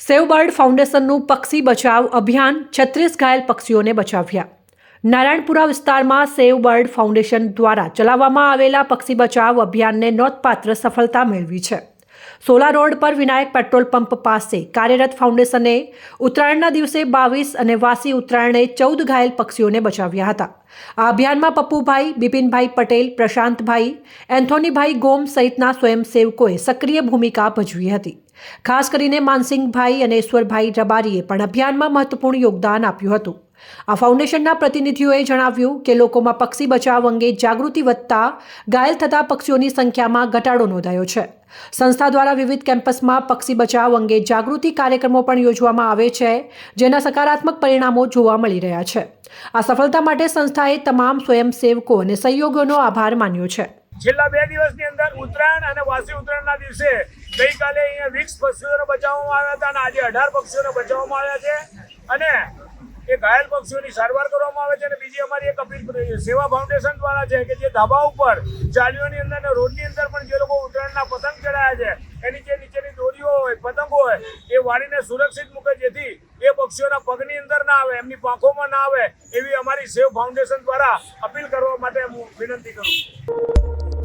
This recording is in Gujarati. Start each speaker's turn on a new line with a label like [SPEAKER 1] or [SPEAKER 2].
[SPEAKER 1] સેવ બર્ડ ફાઉન્ડેશનનું પક્ષી બચાવ અભિયાન છત્રીસ ઘાયલ પક્ષીઓને બચાવ્યા. નારાયણપુરા વિસ્તારમાં સેવ બર્ડ ફાઉન્ડેશન દ્વારા ચલાવવામાં આવેલા પક્ષી બચાવ અભિયાનને નોંધપાત્ર સફળતા મેળવી છે. સોલા રોડ પર વિનાયક પેટ્રોલ પંપ પાસે કાર્યરત ફાઉન્ડેશને ઉત્તરાયણના દિવસે બાવીસ અને વાસી ઉત્તરાયણે ચૌદ ઘાયલ પક્ષીઓને બચાવ્યા હતા. આ અભિયાનમાં પપ્પુભાઈ, બિપિનભાઈ પટેલ, પ્રશાંતભાઈ, એન્થોનીભાઈ ગોમ સહિતના સ્વયંસેવકોએ સક્રિય ભૂમિકા ભજવી હતી. ખાસ કરીને માનસિંહભાઈ અને ઈશ્વરભાઈ રબારીએ પણ અભિયાનમાં મહત્વપૂર્ણ યોગદાન આપ્યું હતું. આ ફાઉન્ડેશનના પ્રતિનિધિઓએ જણાવ્યું કે લોકોમાં પક્ષી બચાવ અંગે જાગૃતિ વધતા ઘાયલ થતા પક્ષીઓની સંખ્યામાં ઘટાડો નોંધાયો છે. સંસ્થા દ્વારા વિવિધ કેમ્પસમાં પક્ષી બચાવ અંગે જાગૃતિ કાર્યક્રમો પણ યોજવામાં આવે છે, જેના સકારાત્મક પરિણામો જોવા મળી રહ્યા છે. આ સફળતા માટે સંસ્થાએ તમામ સ્વયંસેવકો અને સહયોગીઓનો આભાર માન્યો છે.
[SPEAKER 2] છેલ્લા બે દિવસની અંદર ઉત્તરાયણ અને વાસી ઉત્તરાયણના દિવસે ગઈકાલે અહીંયા વીસ પક્ષીઓને બચાવવામાં આવ્યા હતા અને આજે અઢાર પક્ષીઓને બચાવવામાં આવ્યા છે. અને એ ઘાયલ પક્ષીઓની સારવાર કરવામાં આવે છે અને બીજી અમારી એક અપીલ સેવા ફાઉન્ડેશન દ્વારા છે કે જે ધાબા ઉપર ચાલીઓની અંદર અને રોડની અંદર પણ જે લોકો ઉત્તરાયણના પતંગ ચડાયા છે, એની જે નીચેની દોરીઓ હોય, પતંગો હોય, એ વાળીને સુરક્ષિત મૂકે જેથી એ પક્ષીઓના પગની અંદર ના આવે, એમની પાંખોમાં ના આવે, એવી અમારી સેવ ફાઉન્ડેશન દ્વારા અપીલ કરવા માટે હું વિનંતી કરું છું.